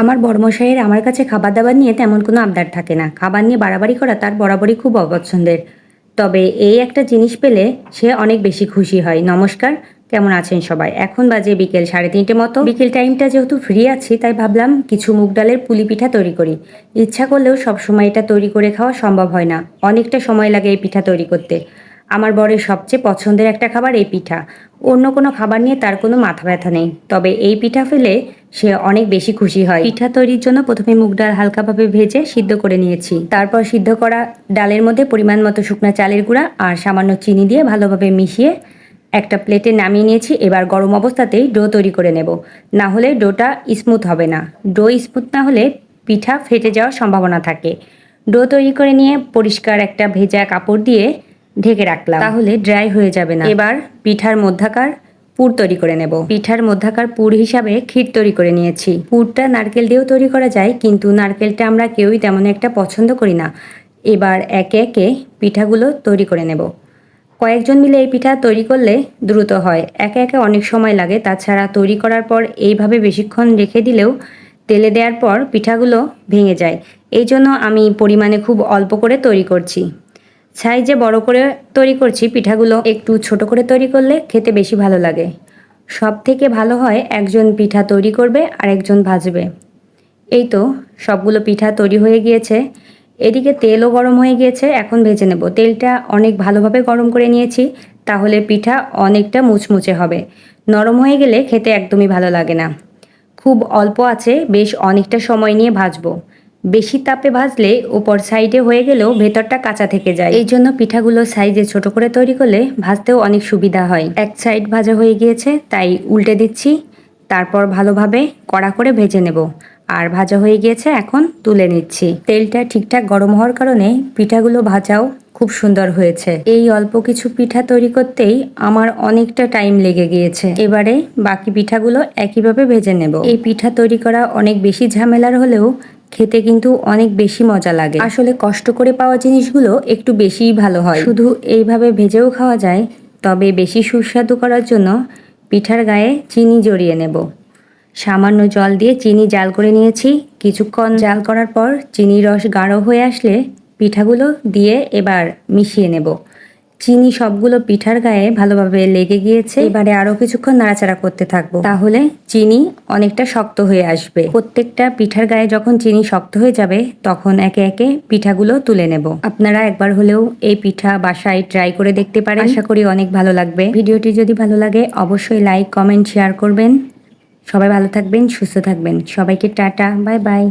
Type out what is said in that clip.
আমার বড়মশাইয়ের আমার কাছে খাবার দাবার নিয়ে তেমন কোনো আবদার থাকে না। খাবার নিয়ে বাড়াবাড়ি করা তার বরাবরই খুব অপছন্দের। তবে এই একটা জিনিস পেলে সে অনেক বেশি খুশি হয়। নমস্কার, কেমন আছেন সবাই? এখন বাজে বিকেল সাড়ে তিনটে মতো। বিকেল টাইমটা যেহেতু ফ্রি আছি, তাই ভাবলাম কিছু মুগ ডালের পুলি পিঠা তৈরি করি। ইচ্ছা করলেও সবসময় এটা তৈরি করে খাওয়া সম্ভব হয় না। অনেকটা সময় লাগে এই পিঠা তৈরি করতে। আমার বরের সবচেয়ে পছন্দের একটা খাবার এই পিঠা। অন্য কোনো খাবার নিয়ে তার কোনো মাথা ব্যথা নেই। তবে এই পিঠা ফেলে সে অনেক বেশি খুশি হয়। পিঠা তৈরির জন্য প্রথমে মুগ ডাল হালকাভাবে ভেজে সিদ্ধ করে নিয়েছি। তারপর সিদ্ধ করা ডালের মধ্যে পরিমাণ মতো শুকনা চালের গুঁড়া আর সামান্য চিনি দিয়ে ভালোভাবে মিশিয়ে একটা প্লেটে নামিয়ে নিয়েছি। এবার গরম অবস্থাতেই ডো তৈরি করে নেব। না হলে ডোটা স্মুথ হবে না। ডো স্মুথ না হলে পিঠা ফেটে যাওয়ার সম্ভাবনা থাকে। ডো তৈরি করে নিয়ে পরিষ্কার একটা ভেজা কাপড় দিয়ে ঢেকে রাখলাম। তাহলে ড্রাই হয়ে যাবে না। এবার পিঠার মধ্যাকার পুর তৈরি করে নেব। পিঠার মধ্যাকার পুর হিসাবে ক্ষীর তৈরি করে নিয়েছি। পুরটা নারকেল দিয়েও তৈরি করা যায়, কিন্তু নারকেলটা আমরা কেউই তেমন একটা পছন্দ করি না। এবার একে একে পিঠাগুলো তৈরি করে নেব। কয়েকজন মিলে এই পিঠা তৈরি করলে দ্রুত হয়। একে একে অনেক সময় লাগে। তাছাড়া তৈরি করার পর এইভাবে বেশিক্ষণ রেখে দিলেও তেলে দেওয়ার পর পিঠাগুলো ভেঙে যায়। এই জন্য আমি পরিমাণে খুব অল্প করে তৈরি করছি। সাইজে বড় করে তৈরি করছি, পিঠাগুলো একটু ছোট করে তৈরি করলে খেতে বেশি ভালো লাগে। সব থেকে ভালো হয় একজন পিঠা তৈরি করবে আর একজন ভাজবে। এই তো সবগুলো পিঠা তৈরি হয়ে গিয়েছে। এদিকে তেলও গরম হয়ে গিয়েছে, এখন ভেজে নেব। তেলটা অনেক ভালোভাবে গরম করে নিয়েছি, তাহলে পিঠা অনেকটা মুচমুচে হবে। নরম হয়ে গেলে খেতে একদমই ভালো লাগে না। খুব অল্প আছে, বেশ অনেকটা সময় নিয়ে ভাজবো। বেশি তাপে ভাজলে ওপর সাইডে হয়ে গেলেও ভেতরটা কাঁচা থেকে যায়। এই জন্য পিঠাগুলো সাইজে ছোট করে তৈরি করলে ভাজতেও অনেক সুবিধা হয়। এক সাইড ভাজা হয়ে গিয়েছে, তাই উল্টে দিচ্ছি। তারপর ভালোভাবে কড়া করে ভেজে নেব। আর ভাজা হয়ে গিয়েছে, এখন তুলে নিচ্ছি। তেলটা ঠিকঠাক গরম হওয়ার কারণে পিঠাগুলো ভাজাও খুব সুন্দর হয়েছে। এই অল্প কিছু পিঠা তৈরি করতেই আমার অনেকটা টাইম লেগে গিয়েছে। এবারে বাকি পিঠাগুলো একইভাবে ভেজে নেব। এই পিঠা তৈরি করা অনেক বেশি ঝামেলার হলেও খেতে কিন্তু অনেক বেশি মজা লাগে। আসলে কষ্ট করে পাওয়া জিনিসগুলো একটু বেশিই ভালো হয়। শুধু এইভাবে ভেজেও খাওয়া যায়, তবে বেশি সুস্বাদু করার জন্য পিঠার গায়ে চিনি জড়িয়ে নেব। সামান্য জল দিয়ে চিনি জাল করে নিয়েছি। কিছুক্ষণ জাল করার পর চিনির রস গাঢ় হয়ে আসলে পিঠাগুলো দিয়ে এবার মিশিয়ে নেব। চিনি সবগুলো পিঠার গায়ে ভালোভাবে লেগে গিয়েছে। এবারে আরও কিছুক্ষণ নাড়াচাড়া করতে থাকব। তাহলে চিনি অনেকটা শক্ত হয়ে আসবে। প্রত্যেকটা পিঠার গায়ে যখন চিনি শক্ত হয়ে যাবে, তখন একে একে পিঠাগুলো তুলে নেব। আপনারা একবার হলেও এই পিঠা বাসায় ট্রাই করে দেখতে পারেন। আশা করি অনেক ভালো লাগবে। ভিডিওটি যদি ভালো লাগে, অবশ্যই লাইক কমেন্ট শেয়ার করবেন। সবাই ভালো থাকবেন, সুস্থ থাকবেন। সবাইকে টাটা বাই বাই